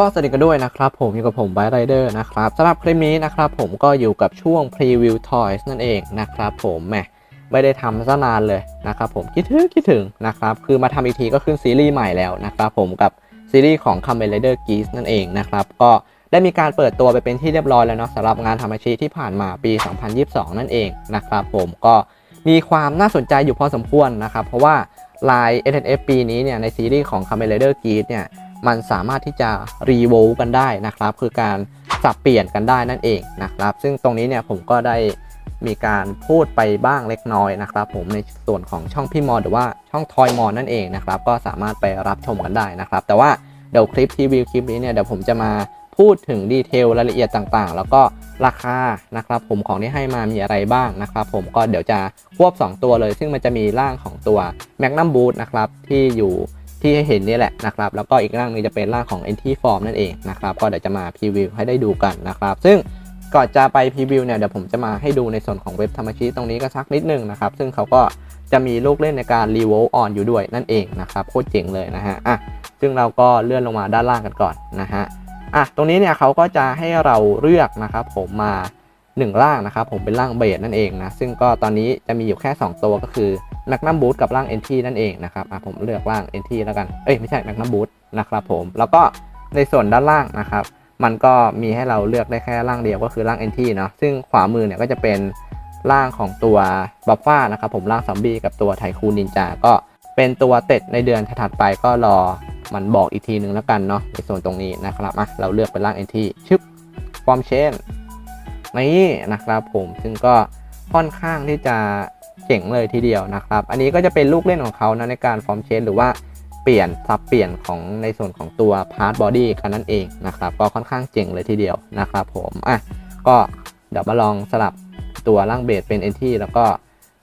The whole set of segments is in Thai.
ก็สวัสดีกันด้วยนะครับผมอยู่กับผมไบไรเดอร์นะครับสำหรับคลิปนี้นะครับผมก็อยู่กับช่วง Preview Toys นั่นเองนะครับผมแหมไม่ได้ทำซะนานเลยนะครับผมคิดถึงคิดถึงนะครับคือมาทำอีกทีก็ขึ้นซีรีส์ใหม่แล้วนะครับผมกับซีรีส์ของ Kamen Rider Geese นั่นเองนะครับก็ได้มีการเปิดตัวไปเป็นที่เรียบร้อยแล้วเนาะสำหรับงานทำอาชีพที่ผ่านมาปี 2022 นั่นเองนะครับผมก็มีความน่าสนใจอยู่พอสมควรนะครับเพราะว่าลาย n f ปีนี้เนี่ยในซีรีส์ของ Kamen Rider g e e s เนี่ย มันสามารถที่จะรีโวลกันได้นะครับ คือการสับเปลี่ยนกันได้นั่นเองนะครับ ซึ่งตรงนี้เนี่ยผมก็ได้มีการพูดไปบ้างเล็กน้อยนะครับ ผมในส่วนของช่องพี่มอหรือว่าช่องทอยมอนั่นเองนะครับ ก็สามารถไปรับชมกันได้นะครับ แต่ว่าเดี๋ยวคลิปทีวีคลิปนี้เนี่ยเดี๋ยวผมจะมาพูดถึงดีเทลรายละเอียดต่างๆ แล้วก็ราคานะครับผมของที่ให้มามีอะไรบ้างนะครับ ผมก็เดี๋ยวจะควบ 2 ตัวเลย ซึ่งมันจะมีร่างของตัว Magnum Boot นะครับที่อยู่ ที่ให้เห็นนี่แหละนะครับ แล้วก็อีกร่างหนึงจะเป็นร่างของ NT Form นั่นเองนะครับ ก็เดี๋ยวจะมาพรีวิวให้ได้ดูกันนะครับ ซึ่งก่อนจะไปพรีวิวเนี่ยเดี๋ยวผมจะมาให้ดูในส่วนของเว็บธรรมชีตรงนี้ก็สักนิดนึงนะครับ ซึ่งเขาก็จะมีลูกเล่นในการรีโวออนอยู่ด้วยนั่นเองนะครับโคตรเจ๋งเลยนะฮะอะซึ่งเราก็เลื่อนลงมาด้านล่างกันก่อนนะฮะอะตรงนี้เนี่ยเขาก็จะให้เราเลือกนะครับ ผมมา1ร่างนะครับ ผมเป็นร่างเบสนั่นเองนะซึ่งก็ตอนนี้จะมีอยู่แค่ 2 ตัวก็คือ แมกนัมบูทกับร่าง NT นั่นเองนะครับผมเลือกร่าง NT แล้วกัน เอ้ยไม่ใช่แมกนัมบูทนะครับผม แล้วก็ในส่วนด้านล่างนะครับ มันก็มีให้เราเลือกได้แค่ร่างเดียวก็คือร่าง NT เนาะ ซึ่งขวามือเนี่ยก็จะเป็นร่างของตัวบัฟฟ้านะครับผมร่างซอมบี้กับตัวไทคูนินจา ก็เป็นตัวเต็ดในเดือนถัดไปก็รอมันบอกอีกทีนึงแล้วกันเนาะในส่วนตรงนี้นะครับอะเราเลือกเป็นร่าง NT ชึบฟอร์มเชนนี่นะครับผมซึ่งก็ค่อนข้างที่จะ เจ๋งเลยทีเดียวนะครับ อันนี้ก็จะเป็นลูกเล่นของเขานะในการฟอร์มเชนหรือว่าเปลี่ยนซับเปลี่ยนของในส่วนของตัวพาร์ทบอดี้กันนั่นเองนะครับ ก็ค่อนข้างเจ๋งเลยทีเดียวนะครับผมอะก็เดี๋ยวมาลองสลับตัวล่างเบสเป็นเอนที่แล้วก็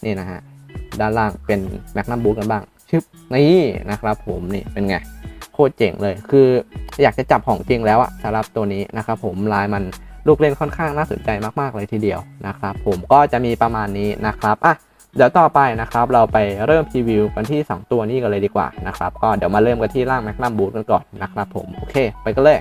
นี่นะฮะด้านล่างเป็นแมกนัมบูทกันบ้างชึบนี่นะครับผมนี่เป็นไงโคตรเจ๋งเลย คืออยากจะจับของจริงแล้วอะสำหรับตัวนี้นะครับผมลายมันลูกเล่นค่อนข้างน่าสนใจมากๆเลยทีเดียวนะครับผมก็จะมีประมาณนี้นะครับอะ เดี๋ยวต่อไปนะครับเราไปเริ่มพรีวิวกันที่ 2 ตัวนี้กันเลยดีกว่านะครับก็เดี๋ยวมาเริ่มกันที่ร่างแมกนัมบูทกันก่อนนะครับผมโอเคไปกันเลย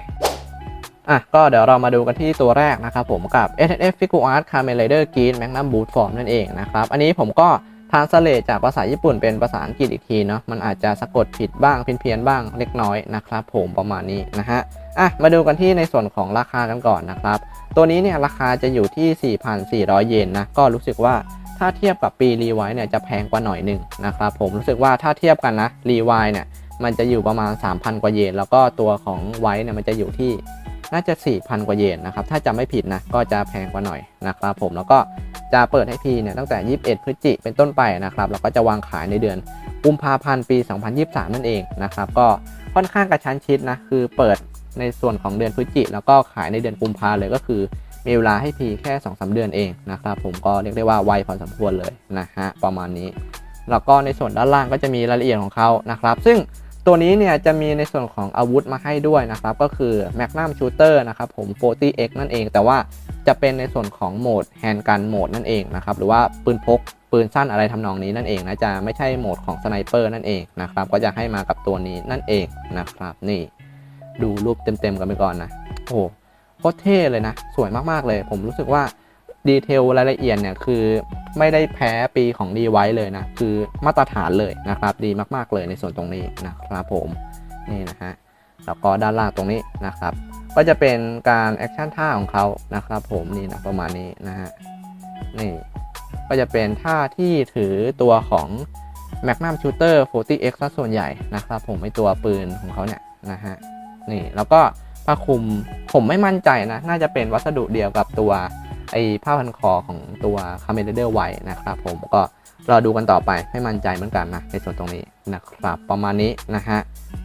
อะก็เดี๋ยวเรามาดูกันที่ตัวแรกนะครับผมกับ s f Figure Art Kamen Rider Green Magnum Boot Form นั่นเองนะครับอันนี้ผมก็ทานสเลจากภาษาญี่ปุ่นเป็นภาษาอังกฤษอีกทีเนาะมันอาจจะสะกดผิดบ้างเพี้ยนๆบ้างเล็กน้อยนะครับผมประมาณนี้นะฮะอะมาดูกันที่ในส่วนของราคากันก่อนนะครับตัวนี้เนี่ยราคาจะอยู่ที่ 4,400 เยนนะก็รู้สึกว่า ถ้าเทียบกับปีรีไวเนี่ยจะแพงกว่าหน่อยหนึ่งนะครับผมรู้สึกว่าถ้าเทียบกันนะรีไวเนี่ยมันจะอยู่ประมาณ 3,000 กว่าเยน แล้วก็ตัวของไวเนี่ยมันจะอยู่ที่น่าจะ 4,000 กว่าเยนนะครับ ถ้าจำไม่ผิดนะ ก็จะแพงกว่าหน่อยนะครับผม แล้วก็จะเปิดให้พีเนี่ยตั้งแต่ 21 พฤศจิกเป็นต้นไปนะครับ แล้วก็จะวางขายในเดือนกุมภาพันธ์ปี 2023 นั่นเองนะครับ ก็ค่อนข้างกระชั้นชิดนะ คือเปิดในส่วนของเดือนพฤศจิแล้วก็ขายในเดือนกุมภาเลยก็คือ มีเวลาให้พีแค่2-3เดือนเองนะครับผมก็เรียกได้ว่าไวพอสมควรเลยนะฮะประมาณนี้ แล้วก็ในส่วนด้านล่างก็จะมีรายละเอียดของเขานะครับ ซึ่งตัวนี้เนี่ยจะมีในส่วนของอาวุธมาให้ด้วยนะครับ ก็คือ Magnum Shooter นะครับผม 40x นั่นเอง แต่ว่าจะเป็นในส่วนของโหมด Hand Gun โหมดนั่นเองนะครับ หรือว่าปืนพก ปืนสั้นอะไรทำนองนี้นั่นเองนะ จะไม่ใช่โหมดของสไนเปอร์นั่นเองนะครับ ก็จะให้มากับตัวนี้นั่นเองนะครับ นี่ ดูรูปเต็มๆกันไปก่อนนะ โอ้ คตรเท่เลยนะ สวยมากๆเลย ผมรู้สึกว่าดีเทลรายละเอียดเนี่ยคือไม่ได้แพ้ปีของดีไว้เลยนะ คือมาตรฐานเลยนะครับ ดีมากๆเลยในส่วนตรงนี้นะครับผมนี่นะฮะแล้วก็ด้านล่างตรงนี้นะครับ ก็จะเป็นการแอคชั่นท่าของเขานะครับ ผมนี่นะประมาณนี้นะฮะนี่ก็จะเป็นท่าที่ถือตัวของ Magnum Shooter 40x ซะส่วนใหญ่นะครับ ผมไอตัวปืนของเขาเนี่ยนะฮะนี่แล้วก็ ผ้าคลุม ผมไม่มั่นใจนะ น่าจะเป็นวัสดุเดียวกับตัวไอ้ผ้าพันคอของตัวคาเมเดอร์ไวนะครับผมก็รอดูกันต่อไปไม่มั่นใจเหมือนกันนะในส่วนตรงนี้นะครับประมาณนี้นะฮะ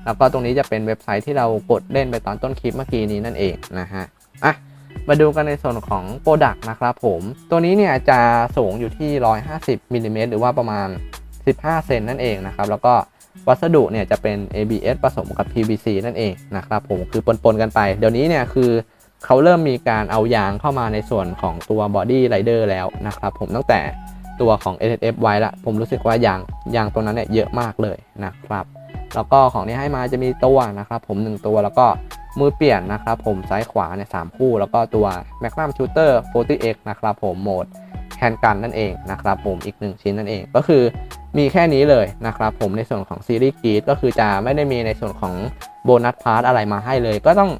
แล้วก็ตรงนี้จะเป็นเว็บไซต์ที่เรากดเล่นไปตอนต้นคลิปเมื่อกี้นี้นั่นเองนะฮะอะมาดูกันในส่วนของโปรดักต์นะครับผมตัวนี้เนี่ยจะสูงอยู่ที่ 150มิลลิเมตรหรือว่าประมาณ 15 เซนนั่นเองนะครับแล้วก็ วัสดุเนี่ยจะเป็น ABS ผสมกับ PVC นั่นเองนะครับผมคือปนๆกันไป เดี๋ยวนี้เนี่ยคือเขาเริ่มมีการเอายางเข้ามาในส่วนของตัว Body Rider แล้วนะครับผมตั้งแต่ตัวของ SSF ไว้ละผมรู้สึกว่ายางยางตัวนั้นเนี่ยเยอะมากเลยนะครับ แล้วก็ของที่ให้มาจะมีตัวนะครับผม 1 ตัวแล้วก็มือเปลี่ยนนะครับผมซ้ายขวาเนี่ยสามคู่ แล้วก็ตัว Magnum Shooter 40x นะครับผมโหมดแคนกันนั่นเองนะครับผมอีกหนึ่งชิ้นนั่นเอง ก็คือ มีแค่นี้เลยนะครับผมในส่วนของซีรีส์กีดก็คือจะไม่ได้มีในส่วนของโบนัสพาร์ทอะไรมาให้เลย ก็ต้อง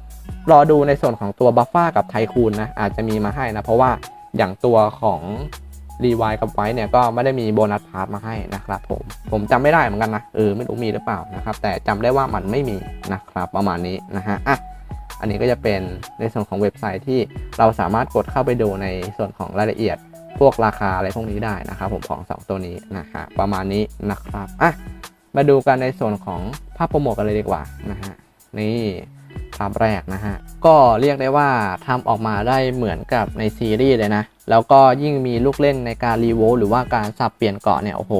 รอดูในส่วนของตัวบัฟฟ้ากับไทคูนนะอาจจะมีมาให้นะ เพราะว่าอย่างตัวของรีวายกับไว้เนี่ยก็ไม่ได้มีโบนัสพาร์ทมาให้นะครับผมผมจำไม่ได้เหมือนกันนะเออไม่รู้มีหรือเปล่านะครับแต่จำได้ว่ามันไม่มีนะครับประมาณนี้นะฮะอะอันนี้ก็จะเป็นในส่วนของเว็บไซต์ที่เราสามารถกดเข้าไปดูในส่วนของรายละเอียด พวกราคาอะไรพวกนี้ได้นะครับผมของ 2 ตัวนี้นะฮะประมาณนี้นะครับอะมาดูกันในส่วนของภาพโปรโมทกันเลยดีกว่านะฮะนี่ภาพแรกนะฮะก็เรียกได้ว่าทำออกมาได้เหมือนกับในซีรีส์เลยนะแล้วก็ยิ่งมีลูกเล่นในการรีโวหรือว่าการสับเปลี่ยนเกาะเนี่ยโอ้โห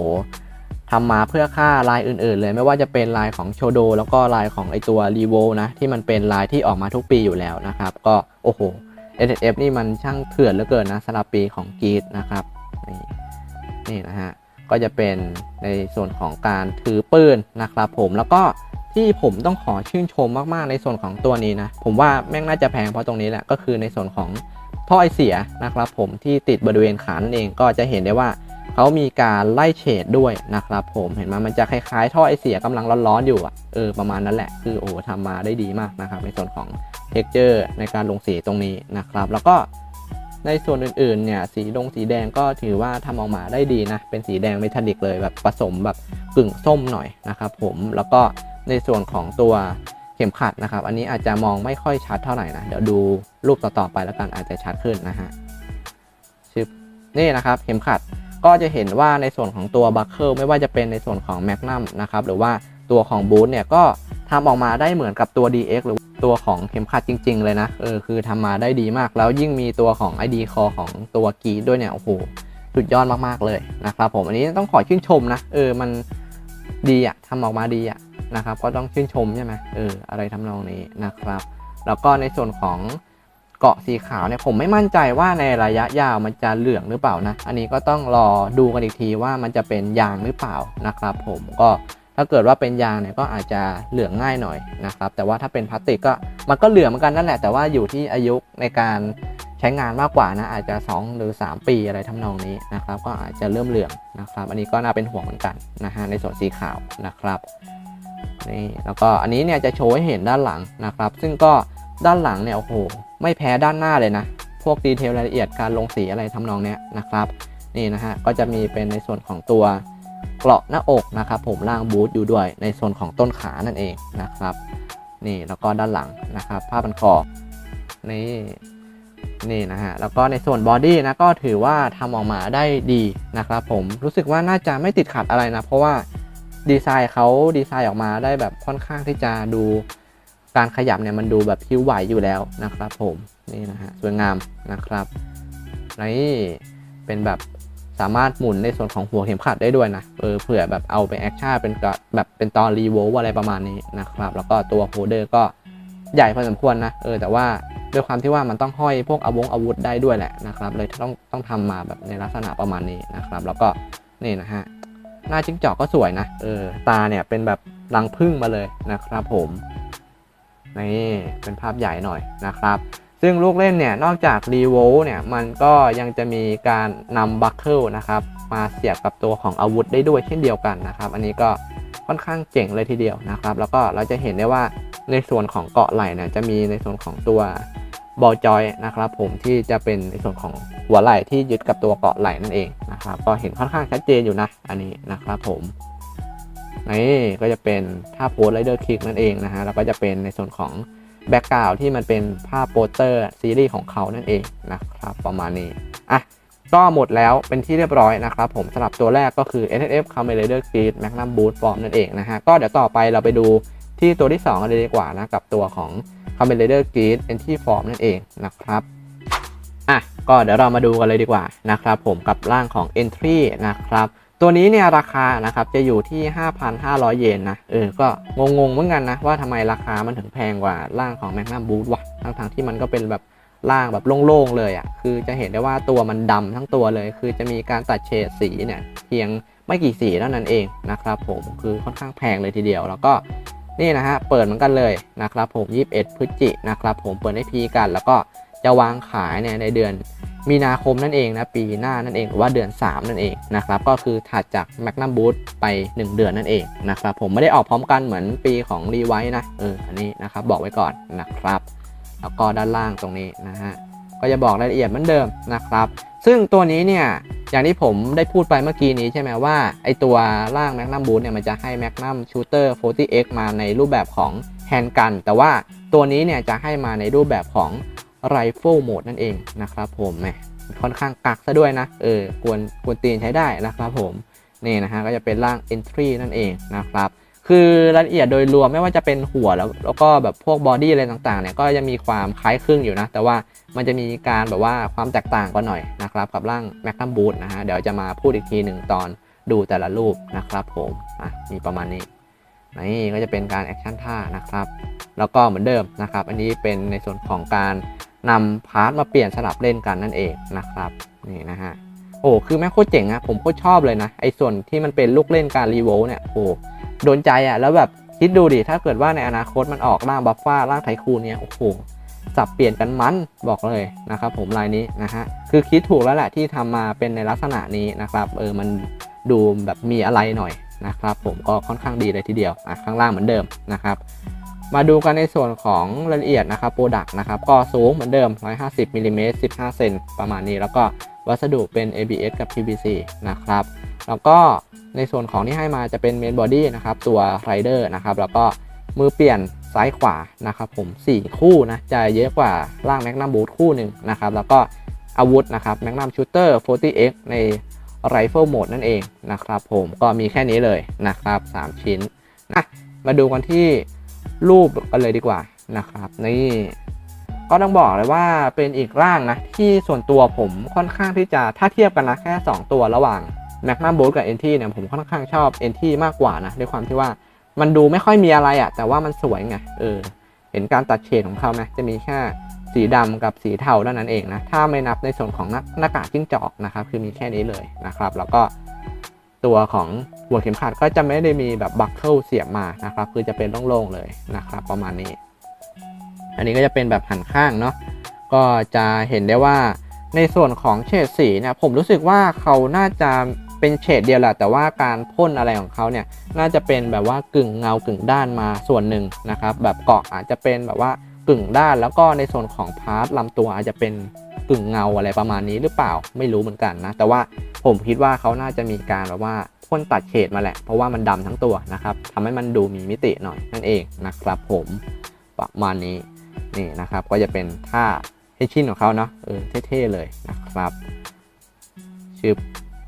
ทำมาเพื่อค่าลายอื่นๆ เลยไม่ว่าจะเป็นลายของโชโดแล้วก็ลายของไอตัวรีโวนะที่มันเป็นลายที่ออกมาทุกปีอยู่แล้วนะครับ ก็โอ้โห s f นี่มันช่างเถื่อนเหลือเกินนะสำหรับปีของกรีดนะครับนี่นี่นะฮะก็จะเป็นในส่วนของการถือปืนนะครับผมแล้วก็ที่ผมต้องขอชื่นชมมากๆในส่วนของตัวนี้นะผมว่าแม่งน่าจะแพงเพราะตรงนี้แหละก็คือในส่วนของท่อไอเสียนะครับผมที่ติดบริเวณขานั่นเองก็จะเห็นได้ว่า เขามีการไล่เฉดด้วยนะครับผมเห็นไหมมันจะคล้ายๆ ท่อไอเสียกำลังร้อนๆอยู่อะเออประมาณนั้นแหละคือโอ้ทำมาได้ดีมากนะครับในส่วนของเท็กเจอร์ในการลงสีตรงนี้นะครับ แล้วก็ในส่วนอื่นๆเนี่ยสีลงสีแดงก็ถือว่าทำออกมาได้ดีนะ เป็นสีแดงเมทัลลิกเลยแบบผสมแบบกึ่งส้มหน่อยนะครับผมแล้วก็ในส่วนของตัวเข็มขัดนะครับ อันนี้อาจจะมองไม่ค่อยชัดเท่าไหร่นะ เดี๋ยวดูรูปต่อๆไปแล้วกันอาจจะชัดขึ้นนะฮะชึบนี่นะครับเข็มขัด ก็จะเห็นว่าในส่วนของตัวบัคเกิลไม่ว่าจะเป็นในส่วนของแมกนัมนะครับหรือว่าตัวของบูธเนี่ยก็ทำออกมาได้เหมือนกับตัว DX หรือตัวของเข็มขัดจริง ๆ เลยนะเออคือทำมาได้ดีมาก แล้วยิ่งมีตัวของ ID Core ของตัวกีด้วยเนี่ยโอ้โหสุดยอดมากๆเลยนะครับผมอันนี้ต้องขอชื่นชมนะเออมันดีอะทำออกมาดีอะนะครับก็ต้องชื่นชมใช่ไหมเอออะไรทำนองนี้นะครับ แล้วก็ในส่วนของ เกาะสีขาวเนี่ยผมไม่มั่นใจว่าในระยะยาวมันจะเหลืองหรือเปล่านะ อันนี้ก็ต้องรอดูกันอีกทีว่ามันจะเป็นยางหรือเปล่านะครับ ผมก็ถ้าเกิดว่าเป็นยางเนี่ยก็อาจจะเหลืองง่ายหน่อยนะครับแต่ว่าถ้าเป็นพลาสติกก็มันก็เหลืองเหมือนกันนั่นแหละ แต่ว่าอยู่ที่อายุในการใช้งานมากกว่านะอาจจะ 2 หรือ 3 ปีอะไรทำนองนี้นะครับ ก็อาจจะเริ่มเหลืองนะครับ อันนี้ก็น่าเป็นห่วงเหมือนกันนะฮะในส่วนสีขาวนะครับนี่แล้วก็อันนี้เนี่ยจะโชว์ให้เห็นด้านหลังนะครับ ซึ่งก็ ด้านหลังเนี่ยโอ้โหไม่แพ้ด้านหน้าเลยนะ พวกดีเทลรายละเอียดการลงสีอะไรทำนองเนี้ยนะครับ นี่นะฮะก็จะมีเป็นในส่วนของตัวเกราะหน้าอกนะครับผมล่างบูทอยู่ด้วยในส่วนของต้นขานั่นเองนะครับ นี่แล้วก็ด้านหลังนะครับผ้าพันคอนี่นี่นะฮะแล้วก็ในส่วนบอดี้นะก็ถือว่าทำออกมาได้ดีนะครับผมรู้สึกว่าน่าจะไม่ติดขัดอะไรนะ เพราะว่าดีไซน์เขาดีไซน์ออกมาได้แบบค่อนข้างที่จะดู การขยับเนี่ยมันดูแบบพิ้วไหวอยู่แล้วนะครับผมนี่นะฮะสวยงามนะครับนี่เป็นแบบสามารถหมุนในส่วนของหัวเข็มขัดได้ด้วยนะเออเผื่อแบบเอาไปแอคชั่นเป็นแบบเป็นตอนรีโวลอะไรประมาณนี้นะครับแล้วก็ตัวโฮเดอร์ก็ใหญ่พอสมควรนะเออแต่ว่าด้วยความที่ว่ามันต้องห้อยพวกอาวงอาวุธได้ด้วยแหละนะครับเลยต้องต้องทำมาแบบในลักษณะประมาณนี้นะครับ แล้วก็นี่นะฮะหน้าจิ้งจอกก็สวยนะเออตาเนี่ยเป็นแบบรังพึ่งมาเลยนะครับผม นี่เป็นภาพใหญ่หน่อยนะครับ ซึ่งลูกเล่นเนี่ยนอกจากรีโวเนี่ยมันก็ยังจะมีการนำบัคเกิลนะครับมาเสียบกับตัวของอาวุธได้ด้วยเช่นเดียวกันนะครับ อันนี้ก็ค่อนข้างเจ๋งเลยทีเดียวนะครับ แล้วก็เราจะเห็นได้ว่าในส่วนของเกาะไหล่เนี่ยจะมีในส่วนของตัวบอลจอยนะครับผมที่จะเป็นในส่วนของหัวไหล่ที่ยึดกับตัวเกาะไหล่นั่นเองนะครับก็เห็นค่อนข้างชัดเจนอยู่นะอันนี้นะครับผม นี่ก็จะเป็นท่าโพสไรเดอร์คิกนั่นเองนะฮะแล้วก็จะเป็นในส่วนของแบ็กกราวที่มันเป็นภาพโปสเตอร์ซีรีส์ของเขานั่นเองนะครับประมาณนี้อะก็หมดแล้วเป็นที่เรียบร้อยนะครับผมสำหรับตัวแรกก็คือ NSF Kamen Rider Kid Magnum Boot Form นั่นเองนะฮะก็เดี๋ยวต่อไปเราไปดูที่ตัวที่ 2 กันเลยดีกว่านะกับตัวของ Kamen Rider Kid Entry Form นั่นเองนะครับอะก็เดี๋ยวเรามาดูกันเลยดีกว่านะครับผมกับร่างของ Entry นะครับ ตัวนี้เนี่ยราคานะครับจะอยู่ที่ 5,500 เยนนะเออก็งงๆเหมือนกันนะว่าทำไมราคามันถึงแพงกว่าร่างของ Magnum Boot วะทั้งๆที่มันก็เป็นแบบร่างแบบโล่งๆเลยอะ่ะคือจะเห็นได้ว่าตัวมันดำทั้งตัวเลย คือจะมีการตัดเฉดสีเนี่ยเพียงไม่กี่สีเท่านั้นเองนะครับผมคือค่อนข้างแพงเลยทีเดียว แล้วก็นี่นะฮะเปิดเหมือนกันเลยนะครับผม 21 พฤศจินะครับผมเปิดให้พีกัน แล้วก็จะวางขายเนี่ยในเดือน มีนาคมนั่นเองนะปีหน้านั่นเองหรือว่าเดือน 3 นั่นเองนะครับก็คือถัดจาก Magnum Boot ไป 1 เดือนนั่นเองนะครับผมไม่ได้ออกพร้อมกันเหมือนปีของ r e v i นะเอออันนี้นะครับบอกไว้ก่อนนะครับแล้วก็ด้านล่างตรงนี้นะฮะก็จะบอกรายละเอียดเหมือนเดิมนะครับ ซึ่งตัวนี้เนี่ยอย่างที่ผมได้พูดไปเมื่อกี้นี้ใช่ไหมว่าไอตัวล่าง Magnum Boot เนี่ยมันจะให้ Magnum Shooter 40X มาในรูปแบบของแฮนด์กันแต่ว่าตัวนี้เนี่ยจะให้มาในรูปแบบของ ไรเฟิลโหมดนั่นเองนะครับผมแหมค่อนข้างกักซะด้วยนะ เออกวนกวนตีนใช้ได้นะครับผม นี่นะฮะก็จะเป็นร่าง entry นั่นเองนะครับ คือรายละเอียดโดยรวมไม่ว่าจะเป็นหัวแล้วแล้วก็แบบพวกบอดี้อะไรต่างๆเนี่ยก็จะมีความคล้ายคลึงอยู่นะ แต่ว่ามันจะมีการแบบว่าความแตกต่างกันหน่อยนะครับ กับร่าง Magnum Boot นะฮะเดี๋ยวจะมาพูดอีกทีหนึ่งตอนดูแต่ละรูปนะครับผมอะมีประมาณนี้นี่ก็จะเป็นการแอคชั่นท่านะครับ แล้วก็เหมือนเดิมนะครับ อันนี้เป็นในส่วนของการ นำพาร์ทมาเปลี่ยนสลับเล่นกันนั่นเองนะครับนี่นะฮะโอ้คือแม่โคตรเจ๋งอะผมโคตรชอบเลยนะไอ้ส่วนที่มันเป็นลูกเล่นการรีโวเนี่ยโอ้โดนใจอะแล้วแบบคิดดูดิถ้าเกิดว่าในอนาคตมันออกร่างบัฟฟ้าร่างไทคูเนี่ยโอ้โหสับเปลี่ยนกันมันบอกเลยนะครับผมลายนี้นะฮะคือคิดถูกแล้วแหละที่ทำมาเป็นในลักษณะนี้นะครับเออมันดูแบบมีอะไรหน่อยนะครับผมก็ค่อนข้างดีเลยทีเดียวอะข้างล่างเหมือนเดิมนะครับ มาดูกันในส่วนของรายละเอียดนะครับโปรดักต์นะครับ ก็สูงเหมือนเดิม 150มิลลิเมตร15 เซนประมาณนี้ แล้วก็วัสดุเป็น ABS กับ PVC นะครับ แล้วก็ในส่วนของที่ให้มาจะเป็นเมนบอดี้นะครับ ตัวไรเดอร์นะครับ แล้วก็มือเปลี่ยนซ้ายขวานะครับ ผม 4 คู่นะ จะเยอะกว่าร่าง Magnum Boot คู่หนึ่งนะครับ แล้วก็อาวุธนะครับ Magnum Shooter 40X ใน Rifle Mode นั่นเองนะครับ ผมก็มีแค่นี้เลยนะครับ 3 ชิ้นนะมาดูกันที่ รูปกันเลยดีกว่านะครับนี่ก็ต้องบอกเลยว่าเป็นอีกร่างนะ ที่ส่วนตัวผมค่อนข้างที่จะถ้าเทียบกันนะแค่ 2 ตัวระหว่าง m a g n u m b o l t กับ NT เนี่ยผมค่อนข้างชอบ NT มากกว่านะด้วยความที่ว่ามันดูไม่ค่อยมีอะไรอะ่ะแต่ว่ามันสวยไงเออเห็นการตัดเฉดของเขาไหมจะมีแค่สีดำกับสีเทาเท่านั้นเองนะถ้าไม่นับในส่วนของหน้ากากจิ้งจอกนะครับคือมีแค่นี้เลยนะครับ แล้วก็ตัวของ หัวเข็มขัดก็จะไม่ได้มีแบบบัคเกิลเสียบมานะครับ คือจะเป็นโล่งๆเลยนะครับ ประมาณนี้ อันนี้ก็จะเป็นแบบหันข้างเนาะก็จะเห็นได้ว่าในส่วนของเฉดสีเนี่ยผมรู้สึกว่าเขาน่าจะเป็นเฉดเดียวแหละแต่ว่าการพ่นอะไรของเขาเนี่ยน่าจะเป็นแบบว่ากึ่งเงากึ่งด้านมาส่วนหนึ่งนะครับ แบบเกาะอาจจะเป็นแบบว่ากึ่งด้าน แล้วก็ในส่วนของพาร์ทลำตัวอาจจะเป็นกึ่งเงาอะไรประมาณนี้หรือเปล่าไม่รู้เหมือนกันนะ แต่ว่าผมคิดว่าเขาน่าจะมีการแบบว่า พ่นตัดเฉดมาแหละ เพราะว่ามันดำทั้งตัวนะครับทำให้มันดูมีมิติหน่อยนั่นเองนะครับผมประมาณนี้นี่นะครับก็จะเป็นท่าเฮชินของเขาเนาะเออเท่ๆเลยนะครับชึบ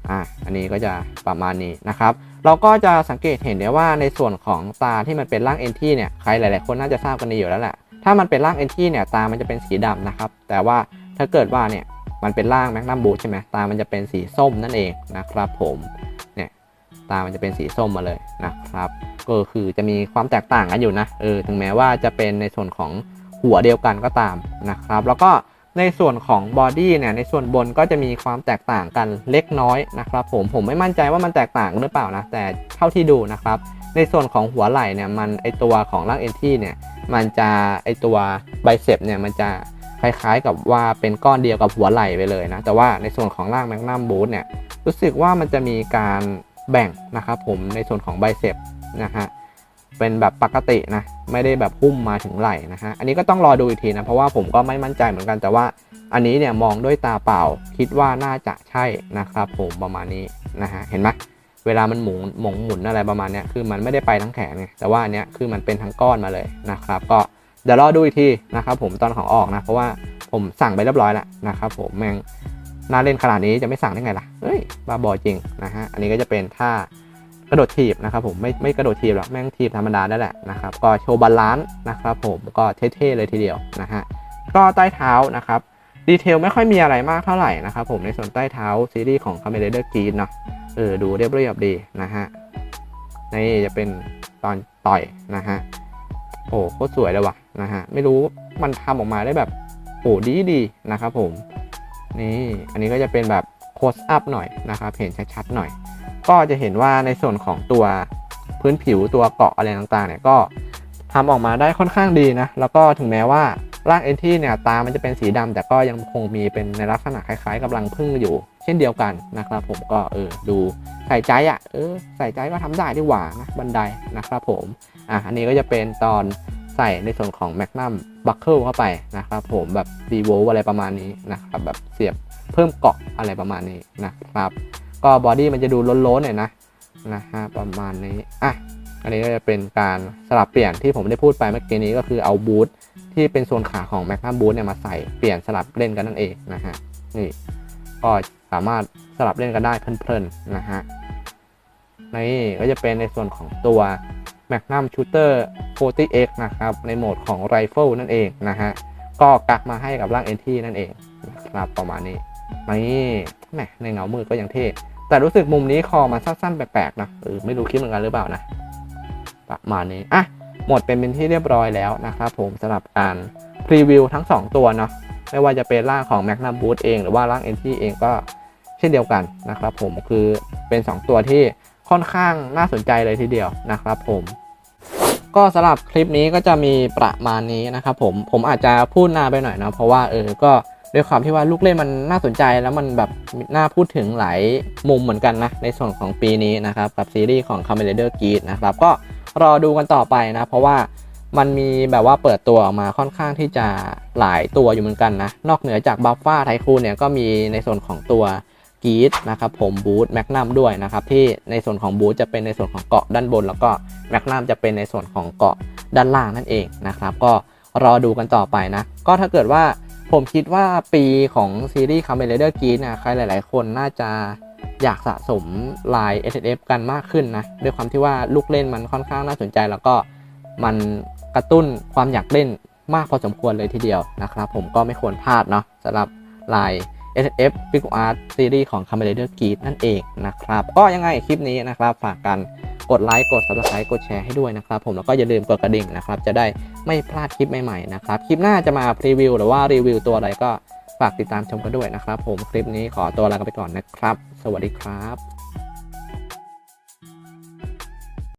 อะอันนี้ก็จะประมาณนี้นะครับ เราก็จะสังเกตเห็นได้ว่าในส่วนของตาที่มันเป็นร่างเอนที่เนี่ยใครหลาย ๆ คนน่าจะทราบกันดีอยู่แล้วแหละถ้ามันเป็นร่างเอนที่เนี่ยตามันจะเป็นสีดำนะครับ แต่ว่าถ้าเกิดว่าเนี่ยมันเป็นร่างแมกนัมบูใช่ไหมตามันจะเป็นสีส้มนั่นเองนะครับผม ตามันจะเป็นสีส้มมาเลยนะครับ ก็คือจะมีความแตกต่างกันอยู่นะเออถึงแม้ว่าจะเป็นในส่วนของหัวเดียวกันก็ตามนะครับ แล้วก็ในส่วนของบอดี้เนี่ยในส่วนบนก็จะมีความแตกต่างกันเล็กน้อยนะครับผมผมไม่มั่นใจว่ามันแตกต่างหรือเปล่านะแต่เท่าที่ดูนะครับ ในส่วนของหัวไหล่เนี่ยมันไอตัวของร่างเอนที่เนี่ยมันจะไอตัวไบเซปเนี่ยมันจะคล้ายๆกับว่าเป็นก้อนเดียวกับหัวไหล่ไปเลยนะแต่ว่าในส่วนของร่างแมกนัมบูทเนี่ยรู้สึกว่ามันจะมีการ แบ่งนะครับผมในส่วนของไบเซปนะฮะเป็นแบบปกตินะไม่ได้แบบหุ้มมาถึงไหล่นะฮะอันนี้ก็ต้องรอดูอีกทีนะเพราะว่าผมก็ไม่มั่นใจเหมือนกันแต่ว่าอันนี้เนี่ยมองด้วยตาเปล่าคิดว่าน่าจะใช่นะครับผมประมาณนี้นะฮะเห็นไหมเวลามันหมุนหมงหมุนอะไรประมาณนี้คือมันไม่ได้ไปทั้งแขนไงแต่ว่าอันเนี้ยคือมันเป็นทั้งก้อนมาเลยนะครับ ก็เดี๋ยวรอดูอีกทีนะครับผมตอนของออกนะเพราะว่าผมสั่งไปเรียบร้อยแล้วนะครับผมแม่ง น่าเล่นขนาดนี้จะไม่สั่งได้ไงล่ะเฮ้ยบ้าบอจริงนะฮะอันนี้ก็จะเป็นท่ากระโดดถีบนะครับผมไม่ไม่กระโดดถีบหรอกแม่งถีบธรรมดาได้แหละนะครับก็โชว์บาลานซ์นะครับผมก็เท่ๆเลยทีเดียวนะฮะก็ใต้เท้านะครับดีเทลไม่ค่อยมีอะไรมากเท่าไหร่นะครับผมในส่วนใต้เท้าซีรีส์ของ c a m e r a d e r g r e e n เนาะเออดูเรียบเรียบดีนะฮะนี่จะเป็นตอนต่อยนะฮะโอ้โคตรสวยเลยว่ะนะฮะไม่รู้มันทำออกมาได้แบบโอ้ดีดีนะครับผม นี่อันนี้ก็จะเป็นแบบโคสอัพหน่อยนะครับ เห็นชัดๆหน่อย ก็จะเห็นว่าในส่วนของตัวพื้นผิวตัวเกาะอะไรต่างๆเนี่ยก็ทำออกมาได้ค่อนข้างดีนะ แล้วก็ถึงแม้ว่าร่างเอนที่เนี่ยตามันจะเป็นสีดำแต่ก็ยังคงมีเป็นในลักษณะคล้ายๆกำลังพึ่งอยู่ เช่นเดียวกันนะครับผมก็เออดูใส่ใจอะ่ะเออใส่ใจว่าทำได้ดีกว่านะบันไดนะครับผมอะอันนี้ก็จะเป็นตอน ใส่ในส่วนของ Magnum Buckle เข้าไปนะครับผมแบบ d v o อะไรประมาณนี้นะครับแบบเสียบเพิ่มเกาะอะไรประมาณนี้นะครับ ก็บอดี้มันจะดูล้นๆหน่อยนะนะฮะประมาณนี้อะอันนี้ก็จะเป็นการสลับเปลี่ยนที่ผมได้พูดไปเมื่อกี้นี้ก็คือเอาบูทที่เป็นโซนขาของ m a g n u m Boot เนี่ยมาใส่เปลี่ยนสลับเล่นกันนั่นเองนะฮะนี่ก็สามารถสลับเล่นกันได้เพลินๆนะฮะนี่ก็จะเป็นในส่วนของตัว Magnum Shooter 40X นะครับ ในโหมดของ Rifle นั่นเองนะฮะ ก็กักมาให้กับร่าง NT นั่นเองนะครับประมาณนี้นี่แหมในเงามืดก็ยังเท่ แต่รู้สึกมุมนี้คอมันสั้นๆ แปลกๆนะเออไม่รู้คิดเหมือนกันหรือเปล่านะ ประมาณนี้ อะ หมดเป็นเป็นที่เรียบร้อยแล้วนะครับผมสำหรับการพรีวิวทั้ง 2 ตัวเนาะไม่ว่าจะเป็นร่างของ Magnum Boot เองหรือว่าร่าง NT เองก็เช่นเดียวกันนะครับผมคือเป็น 2 ตัวที่ค่อนข้างน่าสนใจเลยทีเดียวนะครับผม ก็สำหรับคลิปนี้ก็จะมีประมาณนี้นะครับผมผมอาจจะพูดนานไปหน่อยนะเพราะว่าเออก็ด้วยความที่ว่าลูกเล่นมันน่าสนใจแล้วมันแบบน่าพูดถึงหลายมุมเหมือนกันนะ ในส่วนของปีนี้นะครับ กับซีรีส์ของ Kamen Rider Geat นะครับ ก็รอดูกันต่อไปนะ เพราะว่ามันมีแบบว่าเปิดตัวออกมาค่อนข้างที่จะหลายตัวอยู่เหมือนกันนะ นอกเหนือจากบัฟฟ้าไทคูนเนี่ยก็มีในส่วนของตัว กีดนะครับผมบูทแมกนัมด้วยนะครับที่ในส่วนของบูทจะเป็นในส่วนของเกาะด้านบน แล้วก็แมกนัมจะเป็นในส่วนของเกาะด้านล่างนั่นเองนะครับก็รอดูกันต่อไปนะ ก็ถ้าเกิดว่าผมคิดว่าปีของซีรีส์ Kamen Rider Geat เนี่ยใครหลาย ๆ คนน่าจะอยากสะสมลาย S F กันมากขึ้นนะ ด้วยความที่ว่าลูกเล่นมันค่อนข้างน่าสนใจ แล้วก็มันกระตุ้นความอยากเล่นมากพอสมควรเลยทีเดียวนะครับ ผมก็ไม่ควรพลาดเนาะสำหรับลาย S F p i c Art ซีรีส์ของ Kamen Rider g e e นั่นเองนะครับ ก็ยังไงคลิปนี้นะครับ ฝากกันกดไลค์กด Subscribe กดแชร์ให้ด้วยนะครับ ผมแล้วก็อย่าลืมกดกระดิ่งนะครับ จะได้ไม่พลาดคลิปใหม่ๆนะครับ คลิปหน้าจะมาพรีวิว หรือว่ารีวิวตัวอะไรก็ฝากติดตามชมกันด้วยนะครับ ผมคลิปนี้ขอตัวลาไปก่อนนะครับ สวัสดีครับ